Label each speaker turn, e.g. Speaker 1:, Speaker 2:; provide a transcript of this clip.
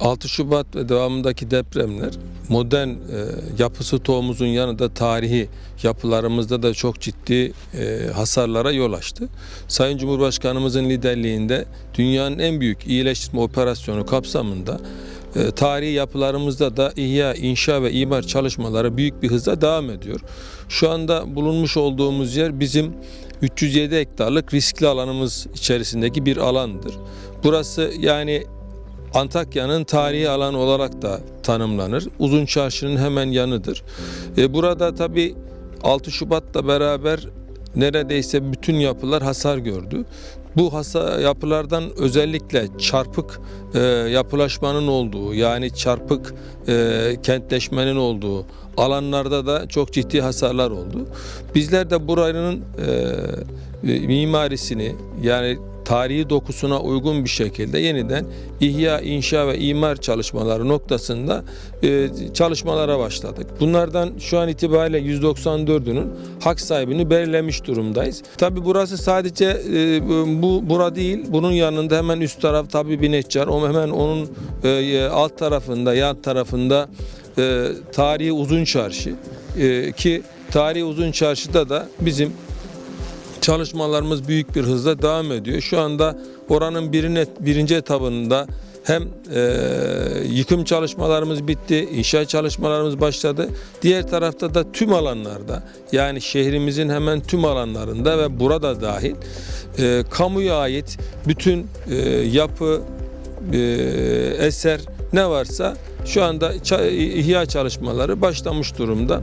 Speaker 1: 6 Şubat ve devamındaki depremler modern e, yapısı tohumumuzun yanında tarihi yapılarımızda da çok ciddi e, hasarlara yol açtı. Sayın Cumhurbaşkanımızın liderliğinde dünyanın en büyük iyileştirme operasyonu kapsamında e, tarihi yapılarımızda da ihya, inşa ve imar çalışmaları büyük bir hızla devam ediyor. Şu anda bulunmuş olduğumuz yer bizim 307 hektarlık riskli alanımız içerisindeki bir alandır. Burası yani Antakya'nın tarihi alan olarak da tanımlanır. Uzun Çarşı'nın hemen yanıdır. E, burada tabi 6 Şubat'la beraber neredeyse bütün yapılar hasar gördü. Bu hasar yapılardan özellikle çarpık e, yapılaşmanın olduğu yani çarpık e, kentleşmenin olduğu alanlarda da çok ciddi hasarlar oldu. Bizler de buranın e, mimarisini yani tarihi dokusuna uygun bir şekilde yeniden ihya, inşa ve imar çalışmaları noktasında e, çalışmalara başladık. Bunlardan şu an itibariyle 194'ünün hak sahibini belirlemiş durumdayız. Tabi burası sadece e, bu bura değil. Bunun yanında hemen üst taraf tabi Binekçar. O hemen onun e, alt tarafında, yan tarafında e, tarihi uzun çarşı e, ki tarihi uzun çarşıda da bizim çalışmalarımız büyük bir hızla devam ediyor. Şu anda oranın birine, birinci etabında hem e, yıkım çalışmalarımız bitti, inşaat çalışmalarımız başladı. Diğer tarafta da tüm alanlarda yani şehrimizin hemen tüm alanlarında ve burada dahil e, kamuya ait bütün e, yapı, e, eser ne varsa şu anda ihya çalışmaları başlamış durumda.